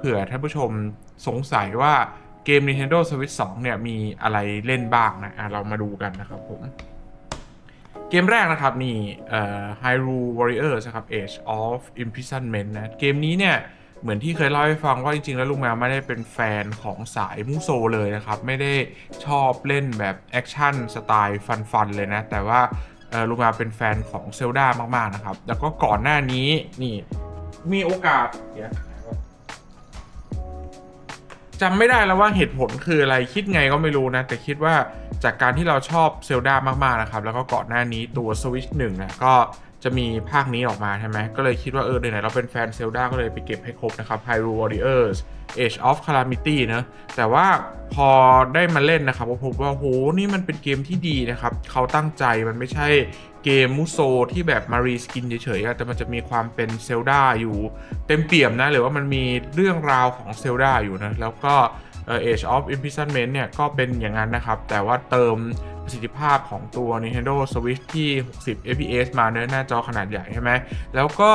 เผื่อท่านผู้ชมสงสัยว่าเกม Nintendo Switch 2 เนี่ยมีอะไรเล่นบ้างนะะเรามาดูกันนะครับผม เกมแรกนะครับนี่ Hyrule Warriors นะครับ Age of Imprisonment นะ เกมนี้เนี่ยเหมือนที่เคยเล่าให้ฟังว่าจริงๆ แล้วลุงแมวไม่ได้เป็นแฟนของสายมูโซเลยนะครับ ไม่ได้ชอบเล่นแบบแอคชั่นสไตล์ฟันๆ เลยนะ แต่ว่าลุงแมวเป็นแฟนของเซลดามากๆ นะครับ แล้วก็ก่อนหน้านี้นี่มีโอกาสเดี๋ยว จำไม่ได้แล้วว่าเหตุผลคืออะไรคิดไงก็ไม่รู้นะ แต่คิดว่าจากการที่เราชอบเซลดามากๆนะครับ แล้วก็ก่อนหน้านี้ตัว Switch 1นะก็จะมีภาคนี้ออกมาใช่ไหมก็เลยคิดว่าเออไหนๆเราเป็นแฟนเซลดาก็เลยไปเก็บให้ครบนะครับ Hyrule Warriors Age of Calamity นะแต่ว่าพอได้มาเล่นนะครับก็พบว่าโหนี่มันเป็นเกมที่ดีนะครับเขาตั้งใจมันไม่ใช่ เกมมุโซที่แบบมารีสกินเฉยๆแต่มันจะมีความเป็นเซลดาอยู่เต็มเปี่ยมนะหรือว่ามันมีเรื่องราวของเซลดาอยู่นะ แล้วก็เอ่อ Age of Imprisonment เนี่ยก็เป็นอย่างนั้นนะครับ แต่ว่าเติมประสิทธิภาพของตัว Nintendo Switch ที่ 60 fps มาเนื้อหน้าจอขนาดใหญ่ใช่ไหมแล้วก็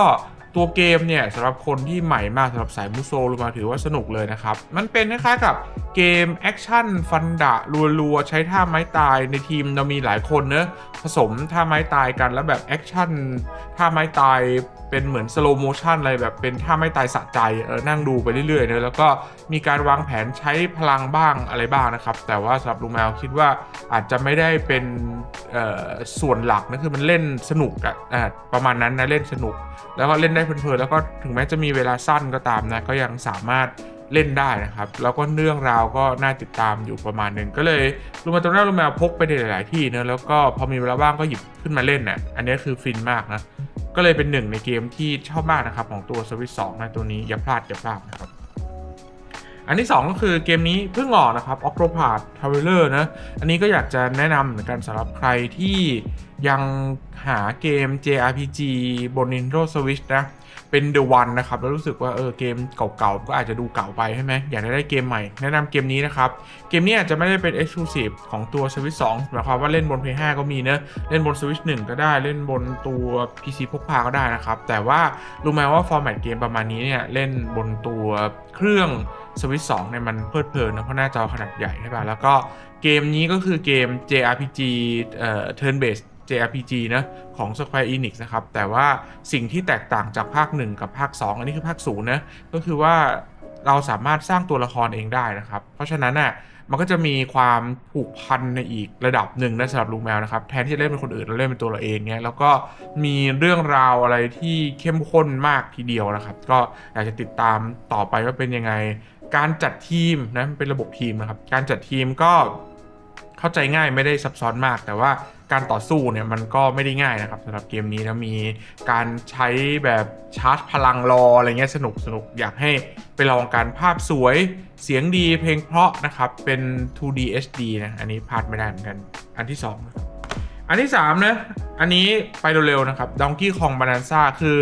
ตัวเกมเนี่ยสำหรับคนที่ใหม่มากสำหรับสายมุโซลงมาถือว่าสนุกเลยนะครับ มันเป็นคล้ายๆกับเกมแอคชั่นฟันดะรัวๆ ใช้ท่าไม้ตายในทีมเรามีหลายคนเนอะผสมท่าไม้ตายกันแล้วแบบแอคชั่นท่าไม้ตายเป็นเหมือนสโลโมชันอะไรแบบเป็นท่าไม้ตายสะใจเออนั่งดูไปเรื่อยๆเนอะแล้วก็มีการวางแผนใช้พลังบ้างอะไรบ้างนะครับ แต่ว่าสำหรับลุงแมวคิดว่าอาจจะไม่ได้เป็น ส่วนหลักนะคือมันเล่นสนุกอะอะประมาณนั้นนะเล่นสนุก แล้วก็เล่นได้เพลินๆแล้วก็ถึงแม้จะมีเวลาสั้นก็ตามนะก็ยังสามารถเล่นได้นะครับ แล้วก็เรื่องราวก็น่าติดตามอยู่ประมาณหนึ่งก็เลยลูมาตรงหน้าลูมวพกไปในหลาย ๆ ที่เนอะแล้วก็พอมีเวลาว่างก็หยิบขึ้นมาเล่นน่ะอันนี้คือฟินมากนะก็เลยเป็นหนึ่งในเกมที่ชอบมากนะครับของตัว Switch 2นะตัวนี้อย่าพลาดอย่าพลาดนะครับ อันที่ 2 ก็คือเกมนี้เพิ่งออกนะครับ Octopath Traveler นะ อันนี้ก็อยากจะแนะนำเหมือนกันสำหรับใครที่ยังหาเกม JRPG บน Nintendo Switch นะ เป็น The One นนะครับ แล้วรู้สึกว่าเออเกมเก่าๆ ก็อาจจะดูเก่าไปใช่ไหมอยากได้เกมใหม่ แนะนำเกมนี้นะครับ เกมนี้อาจจะไม่ได้เป็น Exclusive ของตัว Switch 2หมายความว่าเล่นบน PS 5 ก็มีเนะเล่นบน Switch 1 ก็ได้เล่นบนตัว PC พกพาก็ได้นะครับ แต่ว่ารู้ไหมว่าฟอร์แมตเกมประมาณนี้เนี่ยเล่นบนตัวเครื่อง Switch 2เนี่ยมันเพลิดเพลินนะเพราะหน้าจอขนาดใหญ่ใช่ป่ะแล้วก็เกมนี้ก็คือเกม JRPG เอ่อ turn based JRPG นะของ Square Enix นะครับ แต่ว่าสิ่งที่แตกต่างจากภาค 1 กับภาค 2 อันนี้คือภาค0นะ ก็คือว่าเราสามารถสร้างตัวละครเองได้นะครับ เพราะฉะนั้นน่ะมันก็จะมีความผูกพันในอีกระดับหนึ่งนะสำหรับลุงแมวนะครับ แทนที่จะเล่นเป็นคนอื่นเราเล่นเป็นตัวเราเองเนี่ยแล้วก็มีเรื่องราวอะไรที่เข้มข้นมากทีเดียวนะครับ ก็อยากจะติดตามต่อไปว่าเป็นยังไง การจัดทีมนะเป็นระบบทีมนะครับ การจัดทีมก็ เข้าใจง่ายไม่ได้ซับซ้อนมาก แต่ว่าการต่อสู้เนี่ยมันก็ไม่ได้ง่ายนะครับสำหรับเกมนี้นะมีการใช้แบบชาร์จพลังรออะไรเงี้ยสนุกสนุกอยากให้ไปลองการภาพสวยเสียงดีเพลงเพราะนะครับ เป็น 2D HD นะ อันนี้พลาดไม่ได้เหมือนกัน อันที่สองอันที่ 3 นะ อันนี้ไปเร็วๆนะครับ Donkey Kong Bonanza คือ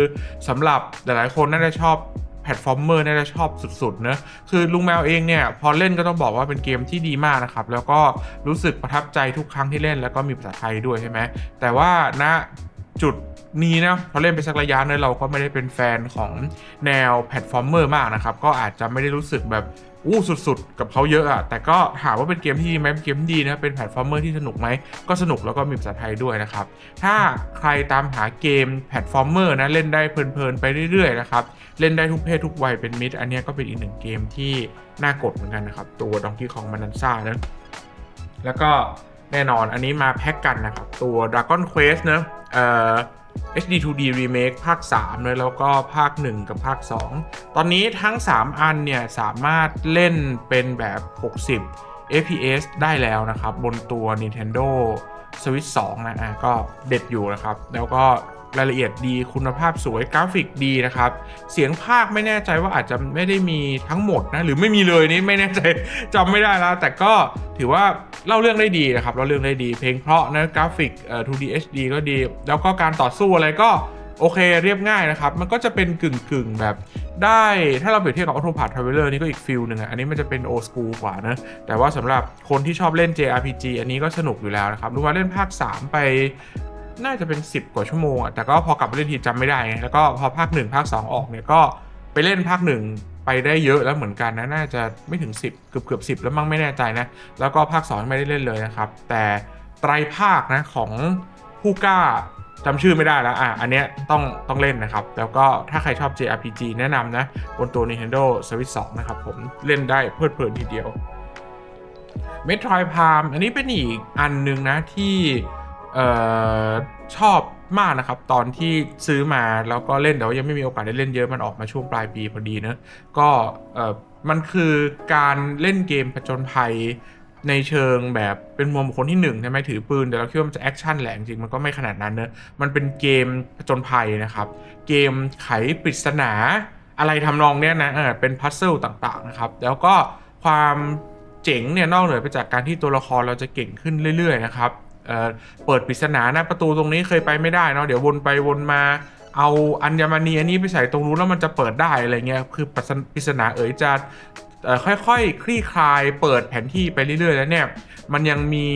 สำหรับหลายๆคนน่าจะชอบ แพลตฟอร์มเมอร์น่าจะชอบสุดๆนะคือลุงแมวเองเนี่ยพอเล่นก็ต้องบอกว่าเป็นเกมที่ดีมากนะครับ แล้วก็รู้สึกประทับใจทุกครั้งที่เล่นแล้วก็มีภาษาไทยด้วยใช่ไหมแต่ว่าณจุดนี้นะพอเล่นไปสักระยะเนี่ยเราก็ไม่ได้เป็นแฟนของแนวแพลตฟอร์มเมอร์มากนะครับ ก็อาจจะไม่ได้รู้สึกแบบ อู้สุดๆ กับเขาเยอะอะแต่ก็ถามว่าเป็นเกมที่ดีไหมเป็นเกมที่ดีนะเป็นแพลตฟอร์มเมอร์ที่สนุกไหมก็สนุกแล้วก็มีภาษาไทยด้วยนะครับ ถ้าใครตามหาเกมแพลตฟอร์มเมอร์นะเล่นได้เพลินๆไปเรื่อยๆนะครับเล่นได้ทุกเพศทุกวัยเป็นมิตรอันนี้ก็เป็นอีกหนึ่งเกมที่น่ากดเหมือนกันนะครับตัว Donkey Kong m a n a n z a นะแล้วก็แน่นอนอันนี้มาแพ็กกันนะครับตัว Dragon Quest เนะเอ่อ HD 2D Remake ภาค3เลยแล้วก็ภาค 1 กับภาค 2 ตอนนี้ทั้ง 3 อันเนี่ย สามารถเล่นเป็นแบบ 60 FPS ได้แล้วนะครับ บนตัว Nintendo Switch 2 นะอะก็เด็ดอยู่นะครับ แล้วก็ รายละเอียดดี คุณภาพสวยกราฟิกดีนะครับ เสียงภาคไม่แน่ใจว่าอาจจะไม่ได้มีทั้งหมดนะหรือไม่มีเลยนี่ไม่แน่ใจจำไม่ได้แล้ว แต่ก็ถือว่าเล่าเรื่องได้ดีนะครับเล่าเรื่องได้ดี เพลงเพราะนะกราฟิกเอ่อ 2D HD ก็ดี แล้วก็การต่อสู้อะไรก็โอเคเรียบง่ายนะครับ มันก็จะเป็นกึ่งกึ่งแบบได้ถ้าเราเปรียบเทียบกับ Octopath Traveler นี่ก็อีกฟิลหนึ่งอันนี้มันจะเป็น old school กว่านะ แต่ว่าสำหรับคนที่ชอบเล่น JRPG อันนี้ก็สนุกอยู่แล้วนะครับรู้ว่าเล่นภาค 3 ไป น่าจะเป็น 10 กว่าชั่วโมงอะแต่ก็พอกลับไปเล่นทีจำไม่ได้ แล้วก็พอภาค 1 ภาค 2 ออกเนี่ยก็ไปเล่นภาค 1 ไปได้เยอะแล้วเหมือนกันนะน่าจะไม่ถึง 10 เกือบเกือบสิแล้วมั้งไม่แน่ใจนะ แล้วก็ภาค 2 ไม่ได้เล่นเลยนะครับ แต่ไตรภาคนะของผู้กล้าจำชื่อไม่ได้แล้วอะอันเนี้ยต้องต้องเล่นนะครับ แล้วก็ถ้าใครชอบ JRPG แนะนำนะบนตัว Nintendo Switch 2 นะครับผมเล่นได้เพลิดเพลินทีเดียวเมโทรยพามอันนี้เป็นอีกอันหนึ่งนะที่ เอ่อชอบมากนะครับ ตอนที่ซื้อมาแล้วก็เล่นแต่ว่ายังไม่มีโอกาสได้เล่นเยอะมันออกมาช่วงปลายปีพอดีเนอะก็เอ่อมันคือการเล่นเกมผจญภัยในเชิงแบบเป็นมุมคนที่หนึ่งใช่ไหมถือปืนแต่เราคิดว่ามันจะแอคชั่นแหละจริงมันก็ไม่ขนาดนั้นเนอะมันเป็นเกมผจญภัยนะครับ เกมไขปริศนาอะไรทำนองเนี้ยนะเออเป็นพัซเซิลต่างๆนะครับ แล้วก็ความเจ๋งเนี่ยนอกเหนือไปจากการที่ตัวละครเราจะเก่งขึ้นเรื่อยๆนะครับ เปิดปริศนาน้าประตูตรงนี้เคยไปไม่ได้เนาะเดี๋ยววนไปวนมาเอาอัญมณีอันนี้ไปใส่ตรงนู้นแล้วมันจะเปิดได้อะไรเงี้ยคือปริศนาเอ๋ยจะค่อยๆคลี่คลายเปิดแผนที่ไปเรื่อยๆแล้วเนี่ย มันยังมี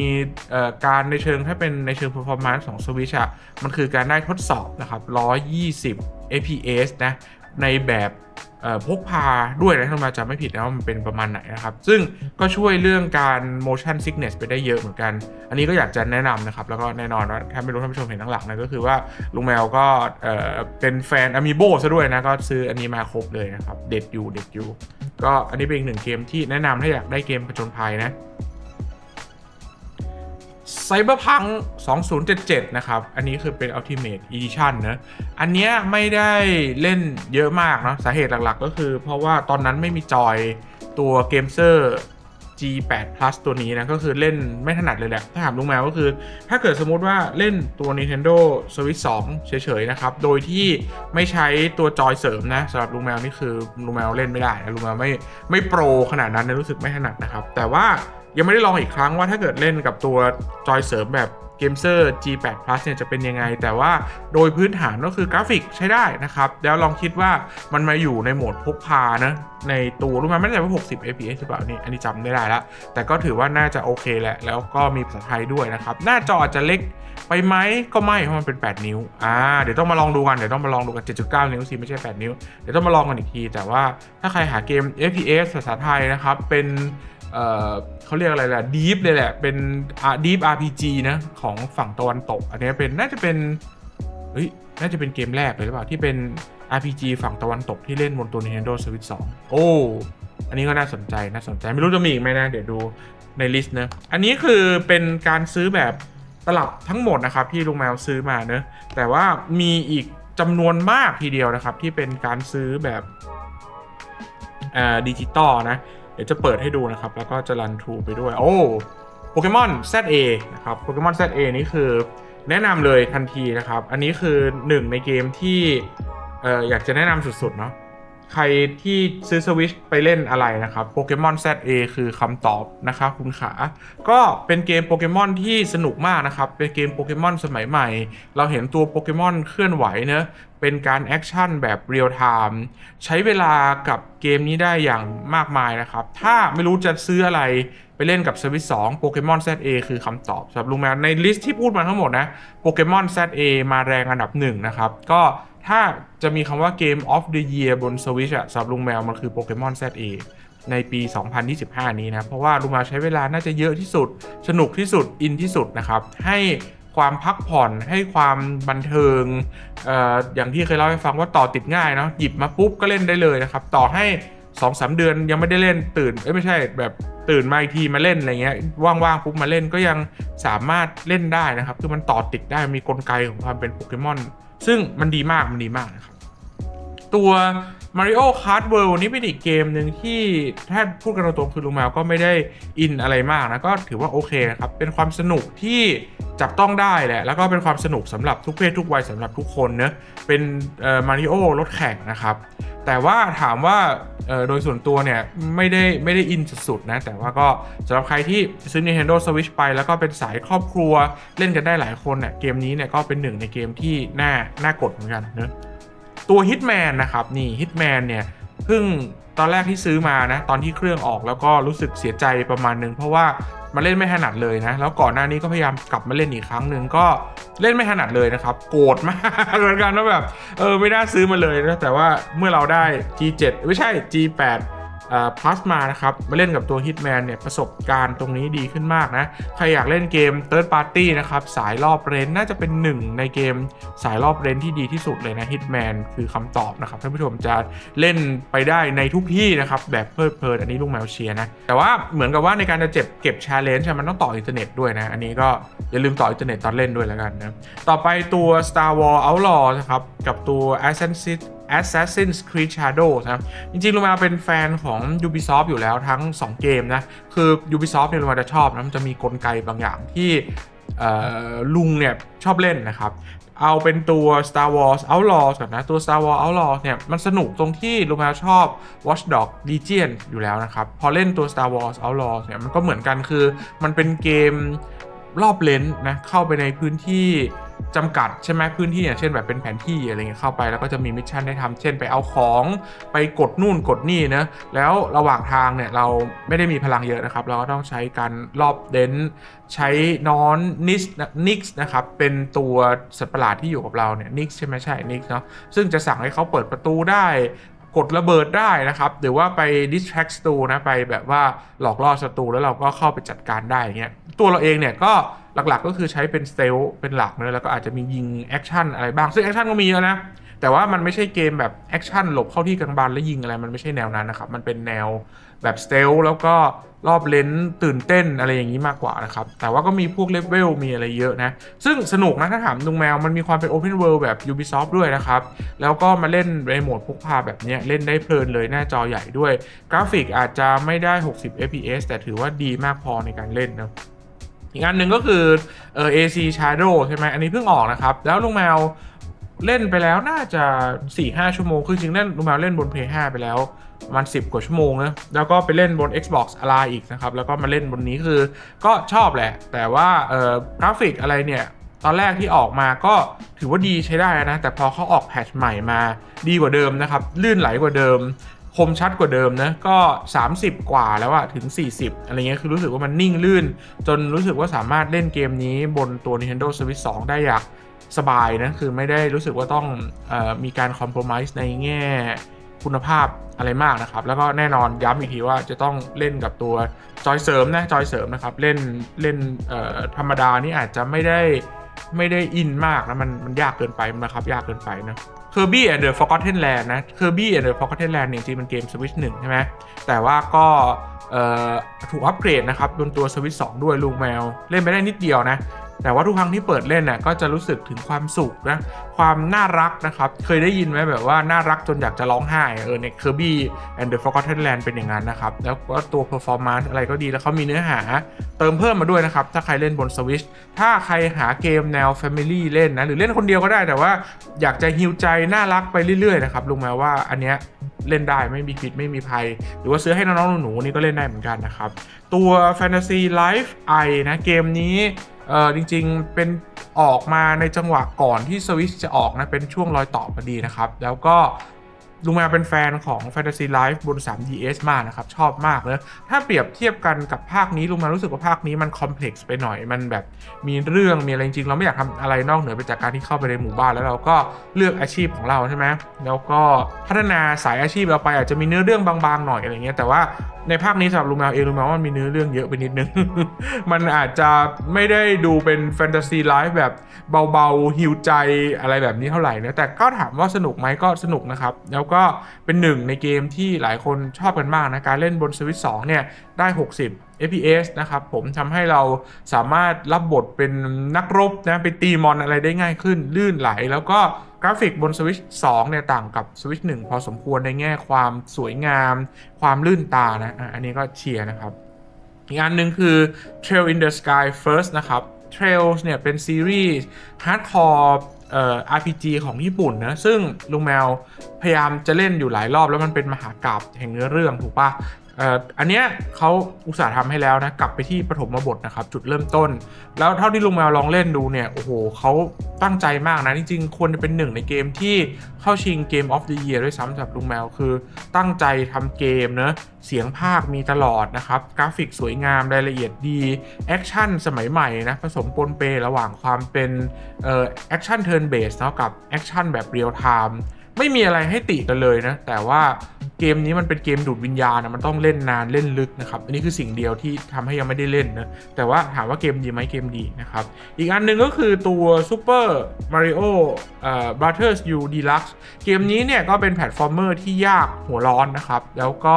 การในเชิงถ้าเป็นในเชิง performance ของ Switch อะมันคือการได้ทดสอบนะครับ 120 fps นะ ในแบบ พกพาด้วยนะถ้ามาจำไม่ผิดนะว่ามันเป็นประมาณไหนนะครับ ซึ่งก็ช่วยเรื่องการ motion sickness ไปได้เยอะเหมือนกัน อันนี้ก็อยากจะแนะนำนะครับ แล้วก็แน่นอนว่าถ้าไม่รู้ท่านผู้ชมเห็นข้งหลังนะก็คือว่าลุงแมวก็เอ่อเป็นแฟน Amiibo ซะด้วยนะ ก็ซื้ออันนี้มาครบเลยนะครับ เด็ดอยู่เด็ดอยู่ก็อันนี้เป็นอีกหนึ่งเกมที่แนะนำถ้าอยากได้เกมผจญภัยนะ ไซเบอร์พัง2077 นะครับ อันนี้คือเป็น Ultimate Edition นะ อันเนี้ยไม่ได้เล่นเยอะมากเนาะสาเหตุหลักๆ ก็คือเพราะว่าตอนนั้นไม่มีจอยตัวเกมเซอร์ G8 Plus ตัวนี้นะ ก็คือเล่นไม่ถนัดเลยแหละ ถ้าถามลุงแมวก็คือ ถ้าเกิดสมมติว่าเล่นตัว Nintendo Switch 2 เฉยๆ นะครับ โดยที่ไม่ใช้ตัวจอยเสริมนะสำหรับลุงแมวนี่คือลุงแมวเล่นไม่ได้นะลุงแมวไม่ไม่โปรขนาดนั้นนะรู้สึกไม่ถนัดนะครับ แต่ว่า ยังไม่ได้ลองอีกครั้งว่าถ้าเกิดเล่นกับตัวจอยเสริมแบบเกมเซอร์ G8 Plus เนี่ยจะเป็นยังไง แต่ว่าโดยพื้นฐานก็คือกราฟิกใช้ได้นะครับ แล้วลองคิดว่ามันมาอยู่ในโหมดพกพานะในตัวรู้ไหมไม่แน่ใจว่า 60 fps หรือเปล่านี่อันนี้จำไม่ได้แล้วแต่ก็ถือว่าน่าจะโอเคแหละ แล้วก็มีภาษาไทยด้วยนะครับ หน้าจออาจจะเล็กไปไหมก็ไม่เพราะมันเป็น 8 นิ้วอ่าเดี๋ยวต้องมาลองดูกันเดี๋ยวต้องมาลองดูกัน 7.9 นิ้วสิไม่ใช่ 8 นิ้วเดี๋ยวต้องมาลองกันอีกที แต่ว่าถ้าใครหาเกม FPS ภาษาไทยนะครับเป็น เเขาเรียกอะไรแหละ Deep เลยแหละ เป็น Deep RPG นะ ของฝั่งตะวันตก อันนี้เป็นน่าจะเป็นเฮ้ยน่าจะเป็นเกมแรกเลยหรือเปล่า ที่เป็น RPG ฝั่งตะวันตกที่เล่นบนตัว Nintendo Switch 2 โอ้ อันนี้ก็น่าสนใจน่าสนใจไม่รู้จะมีอีกไหมนะ เดี๋ยวดูในลิสต์นะ อันนี้คือเป็นการซื้อแบบตลับทั้งหมดนะครับ ที่ลุงแมวซื้อมาเนอะแต่ว่ามีอีกจำนวนมากทีเดียวนะครับ ที่เป็นการซื้อแบบดิจิตอลนะ ดี๋ยวจะเปิดให้ดูนะครับ แล้วก็จะรันทรูไปด้วย โอ้โปเกมอน ZA นะครับโปเกมอน ZA นี่คือแนะนำเลยทันทีนะครับ อันนี้คือหนึ่งในเกมที่เอ่ออยากจะแนะนำสุดๆเนาะ ใครที่ซื้อสวิชไปเล่นอะไรนะครับโปเกมอน ZA คือคำตอบนะครับคุณขา ก็เป็นเกมโปเกมอนที่สนุกมากนะครับ เป็นเกมโปเกมอนสมัยใหม่ เราเห็นตัวโปเกมอนเคลื่อนไหวเนะเป็นการแอคชั่นแบบเรียลไทม์ใช้เวลากับเกมนี้ได้อย่างมากมายนะครับ ถ้าไม่รู้จะซื้ออะไรไปเล่นกับ Service 2 Pokemon ZA คือคำตอบสำหรับลุงแมวในลิสต์ที่พูดมาทั้งหมดนะ Pokemon ZA มาแรงอันดับหนึ่งนะครับ ก็ ถ้าจะมีคำว่า Game of the Year บน Switch อะสำหรับลุงแมวมันคือ Pokemon ZA ในปี 2025 นี้นะ เพราะว่าลุงแมวใช้เวลาน่าจะเยอะที่สุด สนุกที่สุด อินที่สุดนะครับ ให้ความพักผ่อนให้ความบันเทิงออย่างที่เคยเล่าให้ฟังว่าต่อติดง่ายเนาะหยิบมาปุ๊บก็เล่นได้เลยนะครับ ต่อให้2อสเดือนยังไม่ได้เล่นตื่นเอ้ยไม่ใช่แบบตื่นมาอีกทีมาเล่นอะไรเงี้ยว่างๆปุ๊บมาเล่นก็ยังสามารถเล่นได้นะครับ คือมันต่อติดได้มีกลไกของความเป็นโปเกมอน ซึ่งมันดีมากมันดีมากนะครับ ตัว Mario Kart World นี่เป็นอีกเกมหนึ่งที่ถ้าพูดกันตรงๆคือลุงแมวก็ไม่ได้อินอะไรมากนะ ก็ถือว่าโอเคนะครับ เป็นความสนุกที่จับต้องได้แหละ แล้วก็เป็นความสนุกสำหรับทุกเพศทุกวัยสำหรับทุกคนเนะเป็นมาริโอรถแข่งนะครับ แต่ว่าถามว่าโดยส่วนตัวเนี่ยไม่ได้ไม่ได้อินสุดๆนะ แต่ว่าก็สำหรับใครที่ซื้อ Nintendo Switch ไป แล้วก็เป็นสายครอบครัวเล่นกันได้หลายคนเนี่ยเกมนี้เนี่ยก็เป็นหนึ่งในเกมที่น่าน่ากดเหมือนกันเนะ ตัว Hitman นะครับนี่ Hitman เนี่ยเพิ่งตอนแรกที่ซื้อมานะตอนที่เครื่องออกแล้วก็รู้สึกเสียใจประมาณนึงเพราะว่ามาเล่นไม่ถนัดเลยนะ แล้วก่อนหน้านี้ก็พยายามกลับมาเล่นอีกครั้งหนึ่งก็เล่นไม่ถนัดเลยนะครับ โกรธมากเหมือนกันว่าแบบเออไม่น่าซื้อมาเลยนะแต่ว่าเมื่อเราได้ G7 ไม่ใช่ G8 พลัสมานะครับมาเล่นกับตัว Hitman เนี่ยประสบการณ์ตรงนี้ดีขึ้นมากนะ ใครอยากเล่นเกม Third Party นะครับสายรอบเรนน่าจะเป็นหนึ่งในเกมสายรอบเรนที่ดีที่สุดเลยนะ Hitman คือคำตอบนะครับท่านผู้ชมจะเล่นไปได้ในทุกที่นะครับแบบเพลิดเพลินอันนี้ลุงแมวเชียร์นะแต่ว่าเหมือนกับว่าในการจะเจ็บเก็บ challenge มันต้องต่ออินเทอร์เน็ตด้วยนะ อันนี้ก็อย่าลืมต่ออินเทอร์เน็ตตอนเล่นด้วยแล้วกันนะต่อไปตัว Star Wars Outlaw นะครับกับตัว Assassin's Assassin's Creed Shadows นะจริงๆลุงมาเป็นแฟนของ Ubisoft อยู่แล้วทั้ง 2 เกมนะ คือ Ubisoft เนี่ยลุงมาจะชอบนะมันจะมีกลไกบางอย่างที่ลุงเนี่ยชอบเล่นนะครับ เอาเป็นตัว Star Wars Outlaws ก่อนนะ ตัว Star Wars Outlaws เนี่ยมันสนุกตรงที่ลุงมาชอบ Watch Dogs Legion อยู่แล้วนะครับ พอเล่นตัว Star Wars Outlaws เนี่ยมันก็เหมือนกันคือมันเป็นเกมรอบเลนส์นะเข้าไปในพื้นที่ จำกัดใช่ไหมพื้นที่อย่างเช่นแบบเป็นแผนที่อะไรเงี้ยเข้าไปแล้วก็จะมีมิชชั่นให้ทำเช่นไปเอาของไปกดนู่นกดนี่นะแล้วระหว่างทางเนี่ยเราไม่ได้มีพลังเยอะนะครับ เราก็ต้องใช้การรอบเดนใช้นอนนิสนิกส์นะครับเป็นตัวสัตว์ประหลาดที่อยู่กับเราเนี่ยนิกส์ใช่ไหมใช่นิกส์เนาะซึ่งจะสั่งให้เขาเปิดประตูได้กดระเบิดได้นะครับ หรือว่าไป distract ศัตรูนะไปแบบว่าหลอกล่อศัตรูแล้วเราก็เข้าไปจัดการได้อย่างเงี้ยตัวเราเองเนี่ยก็ หลักๆ ก็คือใช้เป็นสเตลเป็นหลักเนะแล้วก็อาจจะมียิงแอคชั่นอะไรบ้าง ซึ่งแอคชั่นก็มีแล้วนะ แต่ว่ามันไม่ใช่เกมแบบแอคชั่นหลบเข้าที่กลางบันแล้วยิงอะไร มันไม่ใช่แนวนั้นนะครับ มันเป็นแนวแบบสเตลแล้วก็รอบเลนส์ตื่นเต้นอะไรอย่างนี้มากกว่านะครับ แต่ว่าก็มีพวกเลเวลมีอะไรเยอะนะ ซึ่งสนุกนะถ้าถามลุงแมว มันมีความเป็น Open World แบบ Ubisoft ด้วยนะครับ แล้วก็มาเล่นในโหมดพกพาแบบนี้เล่นได้เพลินเลยหน้าจอใหญ่ด้วย กราฟิกอาจจะไม่ได้ 60 fps แต่ถือว่าดีมากพอในการเล่นนะ อีกอันหนึ่งก็คือเออ AC Shadow ใช่ไหมอันนี้เพิ่งออกนะครับ แล้วลุงแมวเล่นไปแล้วน่าจะ4-5ชั่วโมง คือจริงๆเล่นลุงแมวเล่นบน Play 5 ไปแล้วประมัน10กว่าชั่วโมงนะแล้วก็ไปเล่นบน Xbox อะไรอีกนะครับ แล้วก็มาเล่นบนนี้คือก็ชอบแหละ แต่ว่าเออกราฟิกอะไรเนี่ย ตอนแรกที่ออกมาก็ถือว่าดีใช้ได้นะ แต่พอเขาออกแพทช์ใหม่มาดีกว่าเดิมนะครับ ลื่นไหลกว่าเดิม คมชัดกว่าเดิมนะก็ 30 กว่าแล้วอะถึง 40 อะไรเงี้ยคือรู้สึกว่ามันนิ่งลื่น จนรู้สึกว่าสามารถเล่นเกมนี้บนตัว Nintendo Switch 2 ได้อย่างสบายนะ คือไม่ได้รู้สึกว่าต้องออมีการคอม p r o m i s e ในแง่คุณภาพอะไรมากนะครับ แล้วก็แน่นอนย้ำอีกทีว่าจะต้องเล่นกับตัวจอยเสริมนะจอยเสริมนะครับ เล่นเล่นธรรมดานี่อาจจะไม่ได้ไม่ได้อินมากนะมันมันยากเกินไปนะครับ ยากเกินไปนะ Kirby and the Forgotten Land นะ Kirby and the Forgotten Land เนี่ยจริงๆมันเกม Switch 1ใช่ไหมแต่ว่าก็ถูกอัปเกรดนะครับบนตัว Switch 2 ด้วยลุงแมว เล่นไปได้นิดเดียวนะ แต่ว่าทุกครั้งที่เปิดเล่นน่ะก็จะรู้สึกถึงความสุขนะความน่ารักนะครับ เคยได้ยินไหมแบบว่าน่ารักจนอยากจะร้องไห้เออใน Kirby and the Forgotten Land เป็นอย่างนั้นนะครับ แล้วก็ตัว performance อะไรก็ดีแล้วเขามีเนื้อหาเติมเพิ่มมาด้วยนะครับ ถ้าใครเล่นบน Switch ถ้าใครหาเกมแนว Family เล่นนะ หรือเล่นคนเดียวก็ได้แต่ว่าอยากจะฮิวใจน่ารักไปเรื่อยๆนะครับลุงแม้ว่าอันเนี้ยเล่นได้ไม่มีผิดไม่มีภัย หรือว่าซื้อให้น้องๆหนูๆนี่ก็เล่นได้เหมือนกันนะครับ ตัว Fantasy Life I นะเกมนี้ เออจริงๆเป็นออกมาในจังหวะก่อนที่ Switch จะออกนะ เป็นช่วงรอยต่อพอดีนะครับ แล้วก็ลุงแมวเป็นแฟนของ Fantasy Life บน 3DS มากนะครับ ชอบมากเลยถ้าเปรียบเทียบกันกับภาคนี้ลุงแมวรู้สึกว่าภาคนี้มันคอมเพล็กซ์ไปหน่อย มันแบบมีเรื่องมีอะไรจริง เราไม่อยากทำอะไรนอกเหนือไปจากการที่เข้าไปในหมู่บ้านแล้วเราก็เลือกอาชีพของเราใช่ไหมแล้วก็พัฒนาสายอาชีพเราไปอาจจะมีเนื้อเรื่องบางๆหน่อยอะไรเงี้ยแต่ว่า ในภาคนี้สำหรับลูมาเองลูมาว่ามันมีเนื้อเรื่องเยอะไปนิดนึง มันอาจจะไม่ได้ดูเป็นแฟนตาซีไลฟ์แบบเบาๆฮิวใจอะไรแบบนี้เท่าไหร่นะแต่ก็ถามว่าสนุกไหมก็สนุกนะครับ แล้วก็เป็นหนึ่งในเกมที่หลายคนชอบกันมากนะ การเล่นบนสวิต2เนี่ยได้ 60 fps นะครับผมทำให้เราสามารถรับบทเป็นนักรบนะไปตีมอนอะไรได้ง่ายขึ้น ลื่นไหล แล้วก็กราฟิกบน Switch 2เนี่ยต่างกับ Switch 1 พอสมควรในแง่ความสวยงาม ความลื่นตานะอันนี้ก็เชียร์นะครับ อีกอันหนึ่งคือ Trail in the Sky First นะครับ Trails เนี่ยเป็นซีรีส์ Hardcore เอ่อ RPG ของญี่ปุ่นนะ ซึ่งลุงแมวพยายามจะเล่นอยู่หลายรอบแล้วมันเป็นมหากราบแห่งเนื้อเรื่องถูกปะ อันเนี้ยเขาอุตส่าห์ทำให้แล้วนะ กลับไปที่ปฐมบทนะครับ จุดเริ่มต้น แล้วเท่าที่ลุงแมวลองเล่นดูเนี่ย โอ้โหเขาตั้งใจมากนะ จริงๆ ควรจะเป็นหนึ่งในเกมที่เข้าชิงเกมออฟ h ด e เ e ียร์ด้วยซ้ำสำหรับลุงแมวคือตั้งใจทำเกมเนะเสียงภาคมีตลอดนะครับ กราฟิกสวยงามรายละเอียดดี แอคชั่นสมัยใหม่นะ ผสมปนเประหว่างความเป็นแอคชั่นเทิร์นเบสเนาะกับแอคชั่นแบบเรียลไทม์ ไม่มีอะไรให้ติกันเลยนะ แต่ว่าเกมนี้มันเป็นเกมดูดวิญญาณนะมันต้องเล่นนานเล่นลึกนะครับ อันนี้คือสิ่งเดียวที่ทำให้ยังไม่ได้เล่นนะ แต่ว่าถามว่าเกมดีไหมเกมดีนะครับ อีกอันหนึ่งก็คือตัว Super Mario เอ่อ Brothers U Deluxe เกมนี้เนี่ยก็เป็นแพลตฟอร์มเมอร์ที่ยากหัวร้อนนะครับ แล้วก็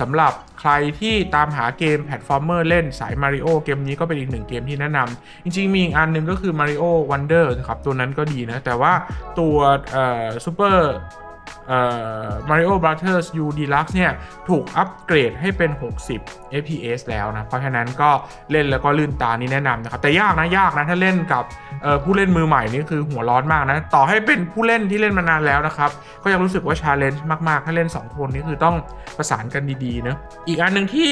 สำหรับใครที่ตามหาเกมแพลตฟอร์มเมอร์เล่นสาย Mario เกมนี้ก็เป็นอีกหนึ่งเกมที่แนะนำจริงๆ มีอีกอันหนึ่งก็คือ Mario Wonder นะครับ ตัวนั้นก็ดีนะ แต่ว่าตัวเอ่อซูเปอร์ Mario Brothers U Deluxe เนี่ย ถูกอัปเกรดให้เป็น 60 fps แล้วนะ เพราะฉะนั้นก็เล่นแล้วก็ลื่นตานี่แนะนำนะครับ แต่ยากนะ ยากนะ ถ้าเล่นกับผู้เล่นมือใหม่นี่คือหัวร้อนมากนะ ต่อให้เป็นผู้เล่นที่เล่นมานานแล้วนะครับ ก็ยังรู้สึกว่าชาเลนจ์มาก ๆ ถ้าเล่น 2 คนนี่คือต้องประสานกันดีๆนะอีกอันหนึ่งที่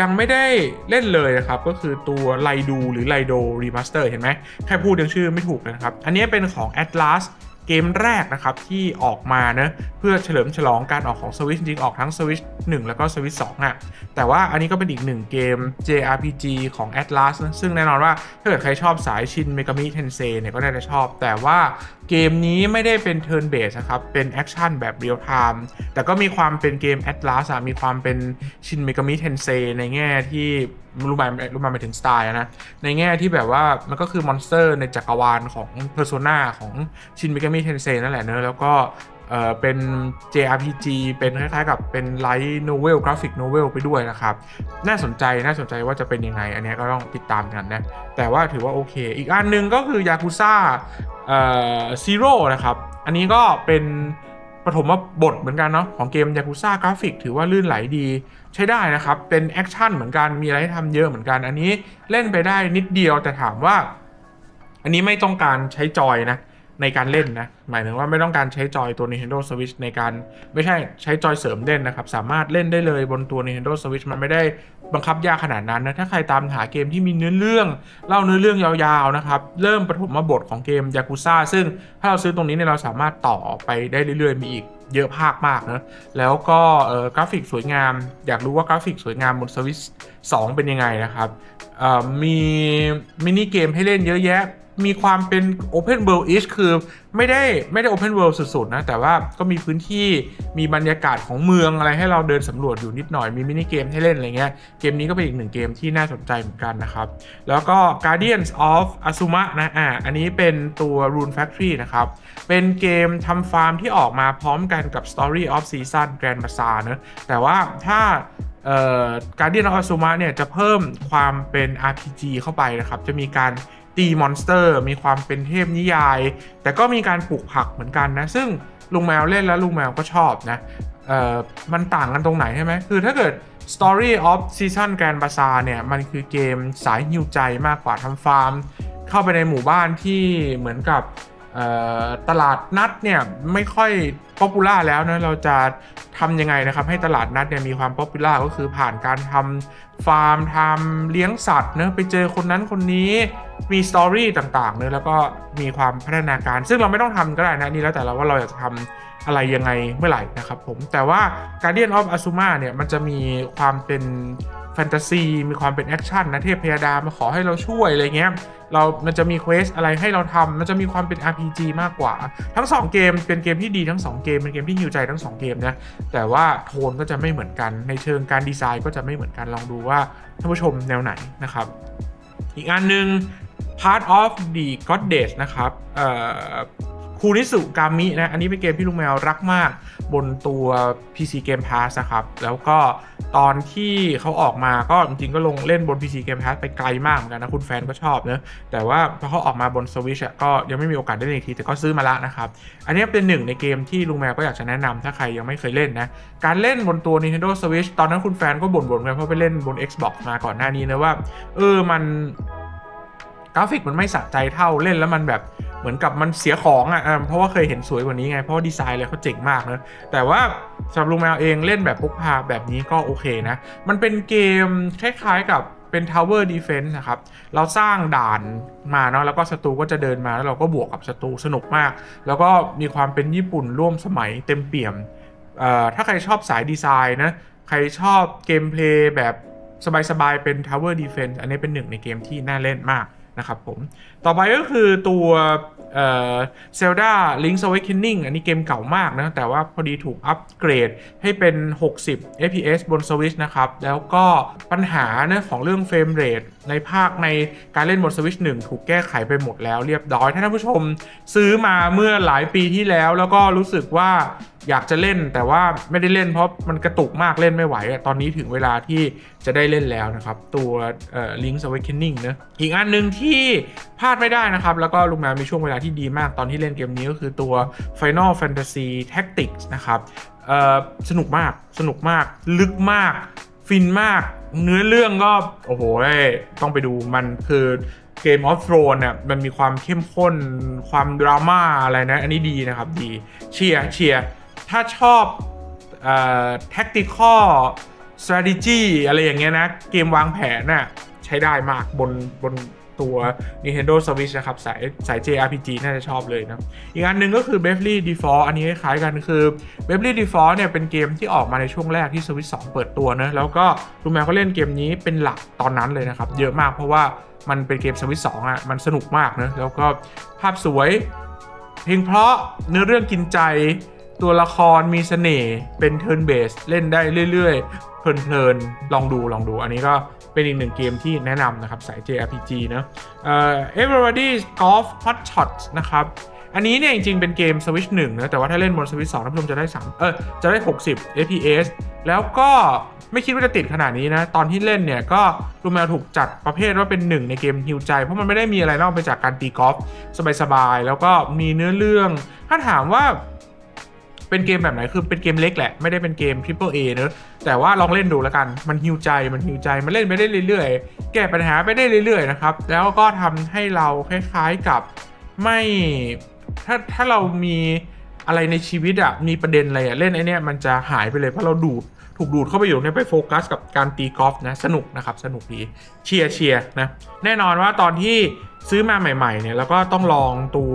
ยังไม่ได้เล่นเลยนะครับ ก็คือตัวไลดูหรือไลโดรีมาสเตอร์เห็นไหมแค่พูดยังชื่อไม่ถูกเลยนะครับอันนี้เป็นของ Atlas เกมแรกนะครับที่ออกมานะเพื่อเฉลิมฉลองการออกของ Switch จริงๆออกทั้ง Switch 1 แล้วก็ Switch 2อะแต่ว่าอันนี้ก็เป็นอีกหนึ่งเกม JRPG ของ Atlas นะซึ่งแน่นอนว่าถ้าเกิดใครชอบสายชินเมกามิเทนเซเนี่ยก็น่าจะชอบ แต่ว่า เกมนี้ไม่ได้เป็น Turn Based นะครับ เป็นแอคชั่นแบบเรียลไทม์แต่ก็มีความเป็นเกมแอตลาสมีความเป็นชินเมกามิเทนเซในแง่ที่รู้ไหมรู้มาไปถึงสไตล์นะ ในแง่ที่แบบว่ามันก็คือมอนสเตอร์ในจักรวาลของเพอร์โซนาของชินเมกามิเทนเซนั่นแหละเนอะแล้วก็ เออเป็น JRPG เป็นคล้ายๆกับเป็นไลท์โนเวลกราฟิกโนเวลไปด้วยนะครับ น่าสนใจน่าสนใจว่าจะเป็นยังไง อันนี้ก็ต้องติดตามกันนะ แต่ว่าถือว่าโอเค อีกอันหนึ่งก็คือยากุซ่าเอ่อซีโร่นะครับ อันนี้ก็เป็นปฐมบทเหมือนกันเนาะของเกมยากุซ่ากราฟิกถือว่าลื่นไหลดีใช้ได้นะครับ เป็นแอคชั่นเหมือนกันมีอะไรให้ทำเยอะเหมือนกัน อันนี้เล่นไปได้นิดเดียวแต่ถามว่า อันนี้ไม่ต้องการใช้จอยนะ ในการเล่นนะ หมายถึงว่าไม่ต้องการใช้จอยตัว Nintendo Switch ในการไม่ใช่ใช้จอยเสริมเล่นนะครับ สามารถเล่นได้เลยบนตัว Nintendo Switch มันไม่ได้บังคับยากขนาดนั้นนะ ถ้าใครตามหาเกมที่มีเนื้อเรื่อง เล่าเนื้อเรื่องยาวๆนะครับ เริ่มปฐมบทของเกม Yakuza ซึ่งถ้าเราซื้อตรงนี้เนี่ยเราสามารถต่อไปได้เรื่อยๆ มีอีกเยอะภาคมากนะแล้วก็กราฟิกสวยงาม อยากรู้ว่ากราฟิกสวยงามบน Switch 2เป็นยังไงนะครับมีมินิเกมให้เล่นเยอะแยะ มีความเป็น Open World ish คือไม่ได้ไม่ได้ Open World สุดๆนะ แต่ว่าก็มีพื้นที่มีบรรยากาศของเมืองอะไรให้เราเดินสำรวจอยู่นิดหน่อยมีมินิเกมให้เล่นอะไรเงี้ยเกมนี้ก็เป็นอีกหนึ่งเกมที่น่าสนใจเหมือนกันนะครับ แล้วก็ Guardians of Asuma นะอะอันนี้เป็นตัว Rune Factory นะครับ เป็นเกมทำฟาร์มที่ออกมาพร้อมกันกับ Story of Season Grand Bazaar นะแต่ว่าถ้าเอ่อ Guardian of Asuma เนี่ยจะเพิ่มความเป็น RPG เข้าไปนะครับ จะมีการ ตีมอนสเตอร์ มีความเป็นเทพนิยาย แต่ก็มีการปลูกผักเหมือนกันนะ ซึ่งลุงแมวเล่นแล้วลุงแมวก็ชอบนะเอ่อมันต่างกันตรงไหนใช่ไหมคือถ้าเกิด Story of Season Grand Bazaar เนี่ยมันคือเกมสายหิวใจมากกว่าทำฟาร์ม เข้าไปในหมู่บ้านที่เหมือนกับ ตลาดนัดเนี่ยไม่ค่อยป๊อปปูล่าแล้วนะเราจะทำยังไงนะครับ ให้ตลาดนัดเนี่ยมีความป๊อปปูล่าก็คือผ่านการทำฟาร์มทำเลี้ยงสัตว์เนะไปเจอคนนั้นคนนี้มีสตอรี่ต่างๆเนะแล้วก็มีความพัฒนาการ ซึ่งเราไม่ต้องทำก็ได้นะนี่แล้วแต่เราว่าเราอยากจะทำอะไรยังไงเมื่อไหร่นะครับผมแต่ว่า Guardian of Asuma เนี่ยมันจะมีความเป็น แฟนตาซีมีความเป็นแอคชั่นนะเทพพยาดามาขอให้เราช่วยอะไรเงี้ยเรา มันจะมีเควสอะไรให้เราทำมันจะมีความเป็น RPG มากกว่า ทั้ง 2 เกมเป็นเกมที่ดีทั้ง 2 เกม เป็นเกมที่ฮิวใจทั้ง 2 เกมนะ แต่ว่าโทนก็จะไม่เหมือนกัน ในเชิงการดีไซน์ก็จะไม่เหมือนกัน ลองดูว่าท่านผู้ชมแนวไหนนะครับ อีกอันหนึ่ง Part of the Goddess นะครับ เอ่อ คูนิสุกามินะ อันนี้เป็นเกมที่ลุงแมวรักมากบนตัว PC Game Pass นะครับ แล้วก็ตอนที่เขาออกมาก็จริงก็ลงเล่นบน PC Game Pass ไปไกลมากเหมือนกันนะ คุณแฟนก็ชอบเนะแต่ว่าพอเขาออกมาบน Switch ก็ยังไม่มีโอกาสได้เล่นอีกที แต่ก็ซื้อมาละนะครับ อันนี้เป็นหนึ่งในเกมที่ลุงแมวก็อยากจะแนะนำถ้าใครยังไม่เคยเล่นนะ การเล่นบนตัว Nintendo Switch ตอนนั้นคุณแฟนก็บ่นๆกันเพราะไปเล่นบน Xbox มาก่อนหน้านี้นะว่า เออมันกราฟิกมันไม่สะใจเท่าเล่นแล้วมันแบบ เหมือนกับมันเสียของอะอ่าเพราะว่าเคยเห็นสวยกว่านี้ไง เพราะว่าดีไซน์เลยเขาเจ๋งมากนะ แต่ว่าสำหรับลุงแมวเองเล่นแบบพกพาแบบนี้ก็โอเคนะ มันเป็นเกมคล้ายๆกับเป็น Tower Defense นะครับ เราสร้างด่านมาเนาะแล้วก็ศัตรูก็จะเดินมาแล้วเราก็บวกกับศัตรูสนุกมาก แล้วก็มีความเป็นญี่ปุ่นร่วมสมัยเต็มเปี่ยมถ้าใครชอบสายดีไซน์นะ ใครชอบเกมเพลย์แบบสบายๆ เป็น Tower Defense อันนี้เป็นหนึ่งในเกมที่น่าเล่นมาก นะครับผม ต่อไปก็คือตัวเอ่อ Zelda Link's Awakening อันนี้เกมเก่ามากนะ แต่ว่าพอดีถูกอัปเกรดให้เป็น 60 fps บน Switch นะครับ แล้วก็ปัญหาเนะของเรื่องเฟรมเรทในภาคในการเล่นบน Switch 1ถูกแก้ไขไปหมดแล้วเรียบร้อย ถ้าท่านผู้ชมซื้อมาเมื่อหลายปีที่แล้วแล้วก็รู้สึกว่าอยากจะเล่นแต่ว่าไม่ได้เล่นเพราะมันกระตุกมากเล่นไม่ไหวอะตอนนี้ถึงเวลาที่จะได้เล่นแล้วนะครับ ตัวเอ่อ Link's Awakening เนะอีกอันหนึ่งที่พลาดไม่ได้นะครับ แล้วก็ลุงแมวมีช่วงเวลาที่ดีมากตอนที่เล่นเกมนี้ก็คือตัว Final Fantasy Tactics นะครับเอ่อสนุกมากสนุกมาก ลึกมาก ฟินมาก เนื้อเรื่องก็โอ้โหต้องไปดูมันคือเกมออฟ r o รเนี่ยมันมีความเข้มข้น ความดราม่าอะไรนะ อันนี้ดีนะครับดีเชียร์เชียร์ ถ้าชอบเอ่อ tactical strategy อะไรอย่างเงี้ยนะ เกมวางแผนน่ะใช้ได้มากบนบนตัว Nintendo Switch นะครับ สายสาย JRPG น่าจะชอบเลยนะ อีกอันหนึ่งก็คือ Bravely Default อันนี้คล้ายกันคือ Bravely Default เนี่ยเป็นเกมที่ออกมาในช่วงแรกที่ Switch 2 เปิดตัวนะ แล้วก็ลุงแมวก็เล่นเกมนี้เป็นหลักตอนนั้นเลยนะครับ เยอะมากเพราะว่ามันเป็นเกม Switch 2อะมันสนุกมากนะแล้วก็ภาพสวย เพลงเพราะเนื้อเรื่องกินใจ ตัวละครมีเสน่ห์เป็น turn based เล่นได้เรื่อยๆ เพลินๆ ลองดูลองดูอันนี้ก็เป็นอีกหนึ่งเกมที่แนะนำนะครับ สาย JRPG นะเอ่อ Everybody Golf Hot Shots นะครับอันนี้เนี่ยจริงๆ เป็นเกม Switch 1นะแต่ว่าถ้าเล่นบน Switch 2ท่านผู้ชมจะได้3เออจะได้ 60 fps แล้วก็ไม่คิดว่าจะติดขนาดนี้นะ ตอนที่เล่นเนี่ยก็รูแมวถูกจัดประเภทว่าเป็นหนึ่งในเกมฮิวใจ เพราะมันไม่ได้มีอะไรนอกไปจากการตีกอล์ฟสบายๆ แล้วก็มีเนื้อเรื่อง ถ้าถามว่า เป็นเกมแบบไหนคือเป็นเกมเล็กแหละไม่ได้เป็นเกม Triple A เนอะแต่ว่าลองเล่นดูแล้วกันมันฮิวใจมันฮิวใจมันเล่นไปได้เรื่อยๆ แก้ปัญหาไปได้เรื่อยๆนะครับแล้วก็ทำให้เราคล้ายๆกับไม่ถ้าถ้าเรามีอะไรในชีวิตอะมีประเด็นอะไรอะเล่นไอเนี้ยมันจะหายไปเลยเพราะเราดูดถูกดูดเข้าไปอยู่เนี่ยไปโฟกัสกับการตีกอล์ฟนะสนุกนะครับสนุกดีเชียร์เชียร์นะแน่นอนว่าตอนที่ ซื้อมาใหม่ๆเนี่ยแล้วก็ต้องลองตัว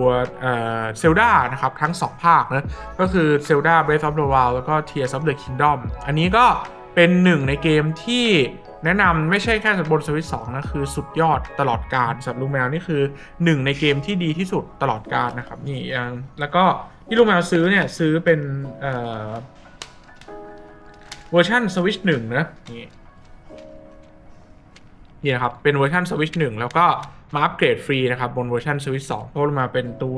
เซลดานะครับทั้ง 2 ภาคนะก็คือ Zelda Breath of the Wild แล้วก็ Tears of the Kingdom อันนี้ก็เป็นหนึ่งในเกมที่แนะนำไม่ใช่แค่บนสวิตสองนะคือสุดยอดตลอดการสำหรับลูกแมวนี่คือหนึ่งในเกมที่ดีที่สุดตลอดการนะครับนี่แล้วก็ที่ลูกแมวซื้อเนี่ยซื้อเป็นเวอร์ชันสวิตชหนึ่งนะนี่นี่นะครับเป็นเวอร์ชัน Switch 1แล้วก็ มาอัปเกรดฟรีนะครับ บนเวอร์ชัน Switch 2 เพราะมาเป็นตัว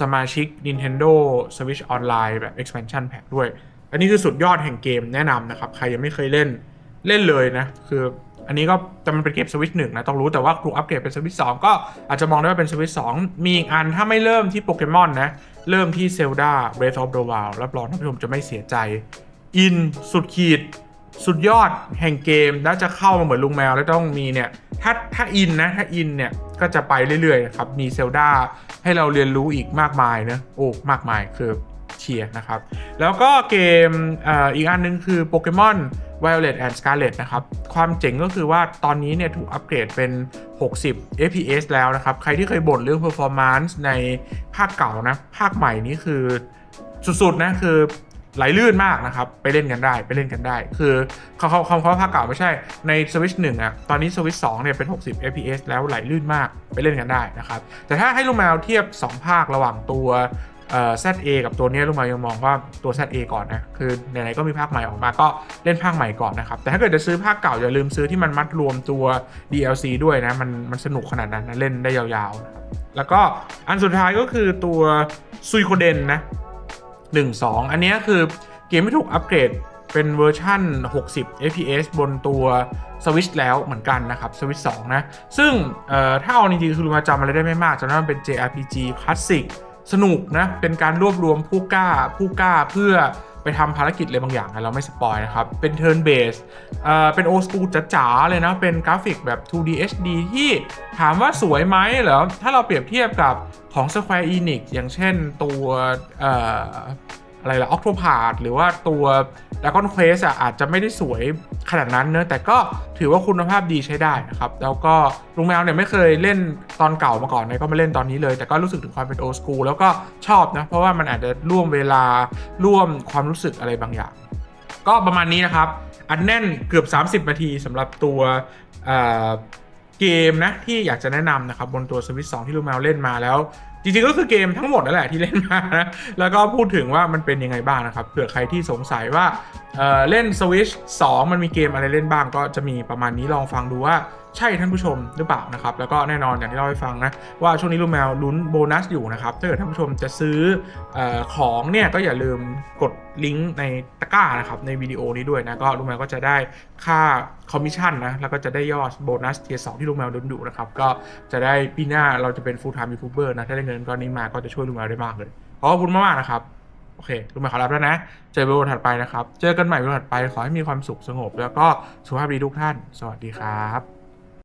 สมาชิก Nintendo Switch Online แบบ expansion pack ด้วย อันนี้คือสุดยอดแห่งเกมแนะนำนะครับ ใครยังไม่เคยเล่นเล่นเลยนะ คืออันนี้ก็แต่มันเป็นเกม Switch 1นะ ต้องรู้แต่ว่าถูกอัปเกรดเป็น Switch 2ก็อาจจะมองได้ว่าเป็น Switch 2มีอีกอันถ้าไม่เริ่มที่โปเกมอนนะ เริ่มที่ Zelda Breath of the Wild รับรองท่านผู้ชมจะไม่เสียใจ อินสุดขีด สุดยอดแห่งเกมแล้วจะเข้ามาเหมือนลุงแมวแล้วต้องมีเนี่ยถ้าถ้าอินนะถ้าอินเนี่ยก็จะไปเรื่อยๆนะครับมีเซลดาให้เราเรียนรู้อีกมากมายนะโอ้มากมายคือเชียร์นะครับ แล้วก็เกมอีกอันนึงคือโปเกมอน Violet and Scarlet นะครับ ความเจ๋งก็คือว่าตอนนี้เนี่ยถูกอัปเกรดเป็น 60 fps แล้วนะครับ ใครที่เคยบ่นเรื่อง performance ในภาคเก่านะ ภาคใหม่นี้คือสุดๆนะ คือ ไหลลื่นมากนะครับ ไปเล่นกันได้ไปเล่นกันได้ คือเขาเขาเขาเขาภาคเก่าไม่ใช่ใน Switch 1อะตอนนี้ Switch 2เนี่ยเป็น 60 fps แล้วไหลลื่นมากไปเล่นกันได้นะครับ แต่ถ้าให้ลูกแมวเทียบ 2 ภาคระหว่างตัวเอ่อ ZA กับตัวนี้ลูกแมวยังมองว่าตัว ZA ก่อนนะ คือไหนๆก็มีภาคใหม่ออกมาก็เล่นภาคใหม่ก่อนนะครับ แต่ถ้าเกิดจะซื้อภาคเก่าอย่าลืมซื้อที่มันมัดรวมตัว DLC ด้วยนะ มันมันสนุกขนาดนั้นนะเล่นได้ยาวๆนะแล้วก็อันสุดท้ายก็คือตัวซุยโคเดนนะ 1 2 อันนี้คือเกมที่ถูกอัปเกรดเป็นเวอร์ชั่น60 fps บนตัว Switch แล้วเหมือนกันนะครับ Switch 2นะ ซึ่งถ้าเอาจริงๆคือมาจำอะไรได้ไม่มากจำได้ว่ามันเป็น JRPG คลาสสิกสนุกนะ เป็นการรวบรวมผู้กล้าผู้กล้าเพื่อ ไปทำภารกิจอะไรบางอย่างนะเราไม่สปอยนะครับ เป็น turn based เอ่อเป็นโอสกูจ๋าๆเลยนะ เป็นกราฟิกแบบ 2D HD ที่ถามว่าสวยไหมเหรอ ถ้าเราเปรียบเทียบกับของ Square Enix อย่างเช่นตัวเอ่อ อะไรล่ะ Octopath หรือว่าตัว Dragon Quest อะอาจจะไม่ได้สวยขนาดนั้นเนอะแต่ก็ถือว่าคุณภาพดีใช้ได้นะครับ แล้วก็ลุงแมวเนี่ยไม่เคยเล่นตอนเก่ามาก่อนนะก็มาเล่นตอนนี้เลย แต่ก็รู้สึกถึงความเป็น old school แล้วก็ชอบนะ เพราะว่ามันอาจจะร่วมเวลาร่วมความรู้สึกอะไรบางอย่าง ก็ประมาณนี้นะครับ อันแน่นเกือบ 30 นาทีสำหรับตัวเอ่อเกมนะที่อยากจะแนะนำนะครับบนตัวสวิตสองที่ลูกแมวเล่นมาแล้ว จริงๆก็คือเกมทั้งหมดนั่นแหละที่เล่นมานะแล้วก็พูดถึงว่ามันเป็นยังไงบ้างนะครับเผื่อใครที่สงสัยว่า เเล่น Switch 2 มันมีเกมอะไรเล่นบ้างก็จะมีประมาณนี้ลองฟังดูว่าใช่ท่านผู้ชมหรือเปล่านะครับ แล้วก็แน่นอนอย่างที่เล่าให้ฟังนะ ว่าช่วงนี้ลูกแมวลุ้นโบนัสอยู่นะครับ ถ้าเกิดท่านผู้ชมจะซื้อออของเนี่ยก็อย่าลืมกดลิงก์ในตะกร้านะครับ ในวิดีโอนี้ด้วยนะก็ลูกแมวก็จะได้ค่าคอมมิชชั่นนะ แล้วก็จะได้ยอดโบนัสเทียสองที่ลูกแมวลุ้นอยู่นะครับ ก็จะได้ปีหน้าเราจะเป็น full time youtuber นะ ถ้าได้เงินก้อนนี้มาก็จะช่วยลูกแมวได้มากเลยขอบคุณมากๆนะครับ โอเคลูกแมขอรับแล้วนะ เจอกันวันถัดไปนะครับ เจอกันใหม่วันถัดไป ขอให้มีความสุขสงบ แล้วก็สุขภาพดีทุกท่าน สวัสดีครับ